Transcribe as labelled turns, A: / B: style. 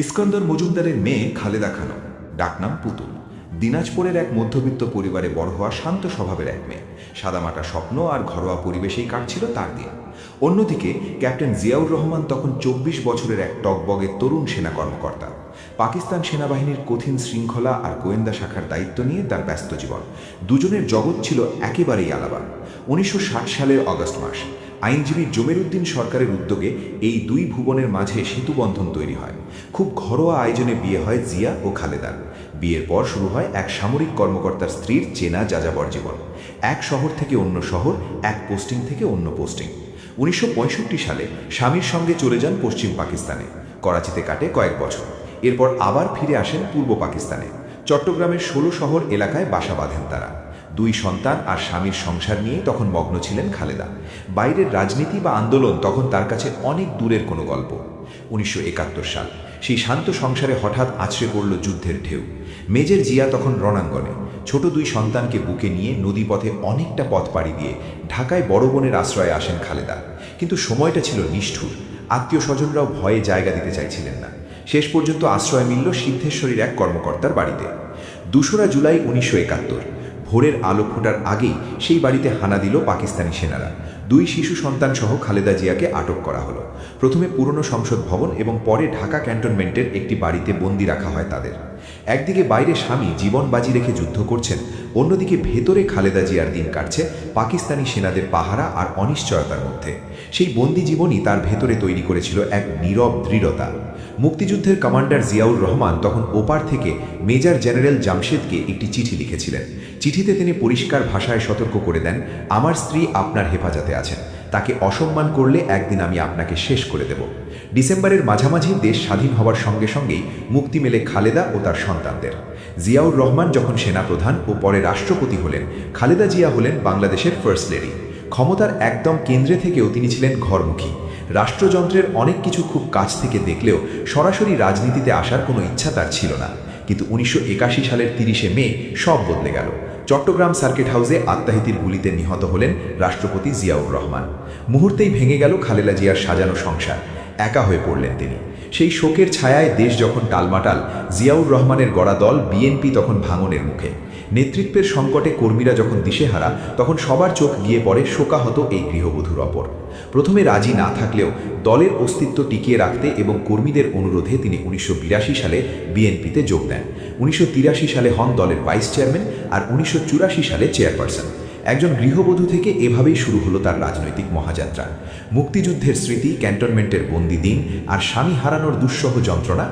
A: Iskandar মজুমদারের মেয়ে খালেদা খানম, ডাকনাম পুতুল। দিনাজপুরের এক মধ্যবিত্ত পরিবারে বড় হওয়া শান্ত স্বভাবের এক মেয়ে। সাদামাটা স্বপ্ন আর ঘরোয়া পরিবেশেই কাটছিল তার দিন অন্যদিকে, ক্যাপ্টেন জিয়াউর রহমান তখন চব্বিশ বছরের এক টকবগে তরুণ সেনা কর্মকর্তা। পাকিস্তান সেনাবাহিনীর কঠিন শৃঙ্খলা আর গোয়েন্দা শাখার দায়িত্ব নিয়ে তার ব্যস্ত জীবন। দুজনের জগৎ ছিল একেবারেই আলাদা। উনিশশো ষাট সালের অগস্ট মাস। আইনজীবী জমির উদ্দিন সরকারের উদ্যোগে এই দুই ভুবনের মাঝে সেতুবন্ধন তৈরি হয়। খুব ঘরোয়া আয়োজনে বিয়ে হয় জিয়া ও খালেদার বিয়ের পর শুরু হয় এক সামরিক কর্মকর্তার স্ত্রীর চেনা যাযাবর জীবন। এক শহর থেকে অন্য শহর, এক পোস্টিং থেকে অন্য পোস্টিং। উনিশশো পঁয়ষট্টি সালে স্বামীর সঙ্গে চলে যান পশ্চিম পাকিস্তানে। করাচিতে কাটে কয়েক বছর। এরপর আবার ফিরে আসেন পূর্ব পাকিস্তানে। চট্টগ্রামের ষোলো শহর এলাকায় বাসা বাঁধেন তারা। দুই সন্তান আর স্বামীর সংসার নিয়ে তখন মগ্ন ছিলেন খালেদা। বাইরের রাজনীতি বা আন্দোলন তখন তার কাছে অনেক দূরের কোনো গল্প। উনিশশো একাত্তর সাল, সেই শান্ত সংসারে হঠাৎ আছড়ে পড়ল যুদ্ধের ঢেউ। মেজর জিয়া তখন রণাঙ্গনে। ছোট দুই সন্তানকে বুকে নিয়ে নদীপথে অনেকটা পথ পাড়ি দিয়ে ঢাকায় বড় বোনের আশ্রয়ে আসেন খালেদা। কিন্তু সময়টা ছিল নিষ্ঠুর। আত্মীয় স্বজনরাও ভয়ে জায়গা দিতে চাইছিলেন না। শেষ পর্যন্ত আশ্রয় মিলল সিদ্ধেশ্বরীর এক কর্মকর্তার বাড়িতে। দোসরা জুলাই উনিশশো একাত্তর ভোরের আলো ফোটার আগেই সেই বাড়িতে হানা দিল পাকিস্তানি সেনারা। দুই শিশু সন্তান সহ খালেদা জিয়াকে আটক করা হলো। প্রথমে পুরনো সংসদ ভবন এবং পরে ঢাকা ক্যান্টনমেন্টের একটি বাড়িতে বন্দি রাখা হয় তাদের। একদিকে বাইরে স্বামী জীবন বাজি রেখে যুদ্ধ করছেন, অন্যদিকে ভেতরে খালেদা জিয়ার দিন কাটছে পাকিস্তানি সেনাদের পাহারা আর অনিশ্চয়তার মধ্যে। সেই বন্দি জীবনই তার ভেতরে তৈরি করেছিল এক নীরব দৃঢ়তা। মুক্তিযুদ্ধের কমান্ডার জিয়াউর রহমান তখন ওপার থেকে মেজর জেনারেল জামশেদকে একটি চিঠি লিখেছিলেন। চিঠিতে তিনি পরিষ্কার ভাষায় সতর্ক করে দেন, আমার স্ত্রী আপনার হেফাজতে আছেন। তাকে অসম্মান করলে একদিন আমি আপনাকে শেষ করে দেব। ডিসেম্বরের মাঝামাঝি দেশ স্বাধীন হওয়ার সঙ্গে সঙ্গেই মুক্তি মেলে খালেদা ও তার সন্তানদের। জিয়াউর রহমান যখন সেনাপ্রধান ও পরে রাষ্ট্রপতি হলেন, খালেদা জিয়া হলেন বাংলাদেশের ফার্স্ট লেডি। ক্ষমতার একদম কেন্দ্রে থেকেও তিনি ছিলেন ঘরমুখী। রাষ্ট্রযন্ত্রের অনেক কিছু খুব কাছ থেকে দেখলেও সরাসরি রাজনীতিতে আসার কোনো ইচ্ছা তার ছিল না। কিন্তু উনিশশো একাশি সালের তিরিশে মে সব বদলে গেল। চট্টগ্রাম সার্কিট হাউসে আত্মাহিতির গুলিতে নিহত হলেন রাষ্ট্রপতি জিয়াউর রহমান। মুহূর্তেই ভেঙে গেল খালেলা জিয়ার সাজানো সংসার। একা হয়ে পড়লেন তিনি। সেই শোকের ছায়ায় দেশ যখন টালমাটাল, জিয়াউর রহমানের গড়া দল বিএনপি তখন ভাঙনের মুখে। নেতৃত্বের সংকটে কর্মীরা যখন দিশেহারা, তখন সবার চোখ গিয়ে পড়ে শোকাহত এই গৃহবধূর অপর প্রথমে রাজি না থাকলেও দলের অস্তিত্ব টিকিয়ে রাখতে এবং কর্মীদের অনুরোধে তিনি উনিশশো বিরাশি সালে বিএনপিতে যোগ দেন। উনিশশো তিরাশি সালে হন দলের ভাইস চেয়ারম্যান আর উনিশশো চুরাশি সালে চেয়ারপারসন। একজন গৃহবধূ থেকে এভাবেই শুরু হলো তার রাজনৈতিক মহাযাত্রা। মুক্তিযুদ্ধের স্মৃতি, ক্যান্টনমেন্টের বন্দি দিন আর স্বামী হারানোর দুঃসহ যন্ত্রণা